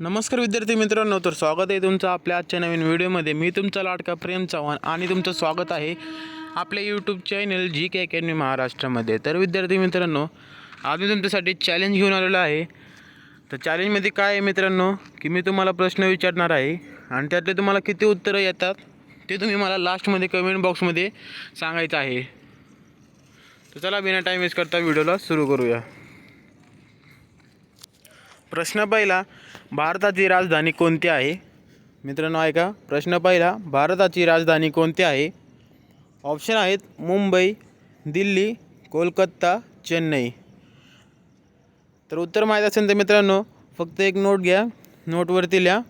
नमस्कार विद्यार्थी मित्रांनो तर स्वागत आहे तुमचं आपल्या आजच्या नवीन व्हिडिओमध्ये. मी तुमचा लाडका प्रेम चव्हाण आणि तुमचं स्वागत आहे आपल्या YouTube channel G K academy महाराष्ट्रामध्ये. तर विद्यार्थी मित्रांनो आज मी तुमच्यासाठी चॅलेंज घेऊन आलेलो आहे. तर चॅलेंजमध्ये काय आहे मित्रांनो की मी तुम्हाला प्रश्न विचारणार आहे आणि त्यातले तुम्हाला किती उत्तरं येतात ते तुम्ही मला लास्टमध्ये कमेंट बॉक्समध्ये सांगायचं आहे. तर चला बिना टाईम वेस्ट करता व्हिडिओला सुरू करूया. प्रश्न पहिला भारताची राजधानी कोणती आहे? मित्रांनो ऐका. प्रश्न पहिला भारताची राजधानी कोणती आहे? ऑप्शन आहेत मुंबई दिल्ली कोलकाता चेन्नई. तर उत्तर माहीत असेल तर मित्रांनो फक्त एक नोट घ्या. नोटवरती लिहा.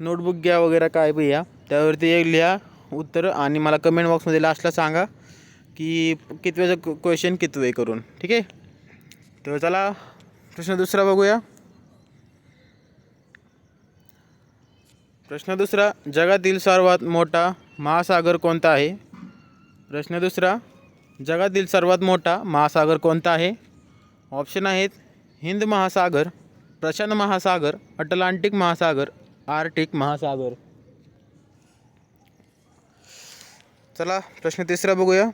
नोटबुक घ्या वगैरे काय बी या. त्यावरती एक लिहा उत्तर आणि मला कमेंट बॉक्समध्ये लास्टला सांगा की कितवेचं क्वेश्चन कितवे करून. ठीक आहे? तर चला प्रश्न दुसरा बघूया. प्रश्न दुसरा जगातील सर्वात मोठा महासागर कोणता आहे? प्रश्न दुसरा जगातील सर्वात मोठा महासागर कोणता आहे? ऑप्शन आहेत हिंद महासागर प्रशांत महासागर अटलांटिक महासागर आर्टिक महासागर. चला प्रश्न तिसरा बघूया.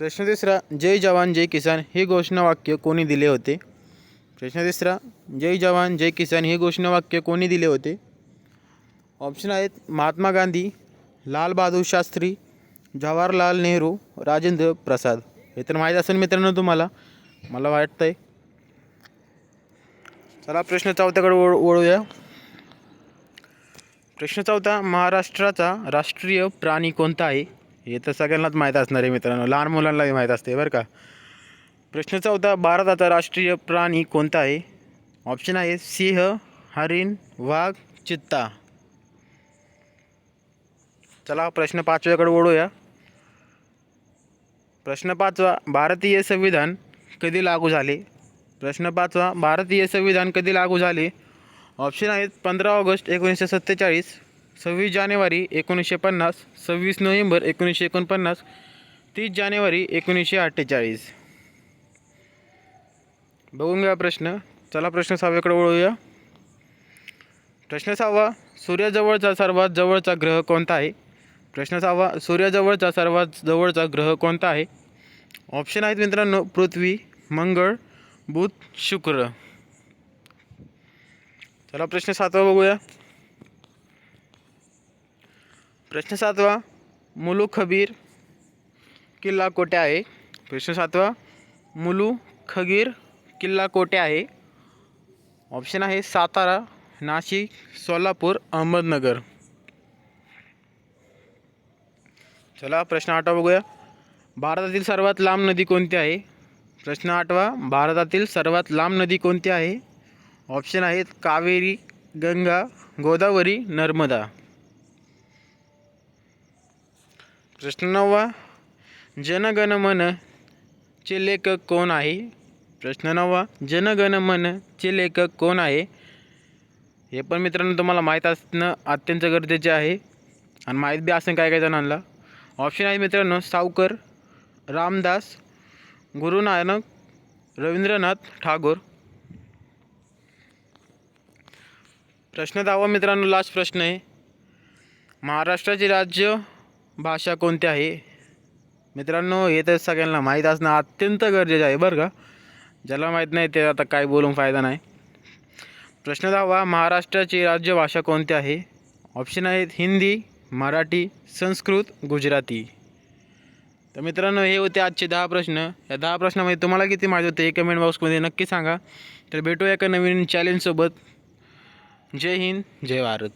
प्रश्न तिसरा जय जवान जय किसान हे घोषणावाक्य कोणी दिले होते? प्रश्न तिसरा जय जवान जय किसान हे घोषणावाक्य कोणी दिले होते? ऑप्शन आहेत महात्मा गांधी लाल बहादूर शास्त्री जवाहरलाल नेहरू राजेंद्र प्रसाद. हे तर माहीत असेल मित्रांनो तुम्हाला. मला वाटतं आहे चला प्रश्न चौथ्याकडे वळ वळूया. प्रश्न चौथा महाराष्ट्राचा राष्ट्रीय प्राणी कोणता आहे? हे तर सगळ्यांनाच माहीत असणार आहे मित्रांनो. लहान मुलांनाही माहीत असते बरं का? प्रश्न चौथा भारताचा राष्ट्रीय प्राणी कोणता आहे? ऑप्शन आहे सिंह हरिण वाघ चित्ता. चला प्रश्न पाचव्याकडे ओढूया प्रश्न पाचवा भारतीय संविधान कधी लागू झाले? प्रश्न पाचवा भारतीय संविधान कधी लागू झाले? ऑप्शन आहेत पंधरा ऑगस्ट एकोणीसशे सत्तेचाळीस. सव्वीस जानेवारी एकोणीसशे पन्नास सव्वीस नोव्हेंबर एकोणीसशे एकोणपन्नास तीस जानेवारी एकोणीसशे अठ्ठेचाळीस. बघून घ्या प्रश्न. चला प्रश्न सहाव्याकडे वळूया. प्रश्न सहावा सूर्याजवळचा सर्वात जवळचा ग्रह कोणता आहे? प्रश्न सहावा सूर्याजवळचा सर्वात जवळचा ग्रह कोणता आहे? ऑप्शन आहेत मित्रांनो पृथ्वी मंगळ बुध शुक्र. चला प्रश्न सातवा बघूया. प्रश्न सातवा मुलू खबीर किल्ला कोठे आहे? प्रश्न सातवा मुलू खगीर किल्ला कोठे आहे? ऑप्शन आहे सातारा नाशिक सोलापूर अहमदनगर. चला प्रश्न आठवा बघूया. भारतातील सर्वात लांब नदी कोणती आहे? प्रश्न आठवा भारतातील सर्वात लांब नदी कोणती आहे? ऑप्शन आहेत कावेरी गंगा गोदावरी नर्मदा. प्रश्न नववा जनगण मन चे लेखक कोण आहे? प्रश्न नववा जनगण मन चे लेखक कोण आहे? हे पण मित्रांनो तुम्हाला माहीत असणं अत्यंत गरजेचे आहे आणि माहीत बी असं काय काय जणांना. ऑप्शन आहे मित्रांनो सावकर रामदास गुरु नानक रवींद्रनाथ ठागोर. प्रश्न दहावा मित्रांनो लास्ट प्रश्न आहे. महाराष्ट्राचे राज्य भाषा कोणती आहे? मित्रांनो हे तर सगळ्यांना माहीत असणं अत्यंत गरजेचं आहे बरं का? ज्याला माहीत नाही ते आता काय बोलून फायदा नाही. प्रश्न दहावा महाराष्ट्राची राज्यभाषा कोणती आहे? ऑप्शन आहेत हिंदी मराठी संस्कृत गुजराती. तर मित्रांनो हे होते आजचे दहा प्रश्न. या दहा प्रश्नामध्ये तुम्हाला किती माहिती होते हे कमेंट बॉक्समध्ये नक्की सांगा. तर भेटूया एका नवीन चॅलेंजसोबत जय हिंद जय भारत.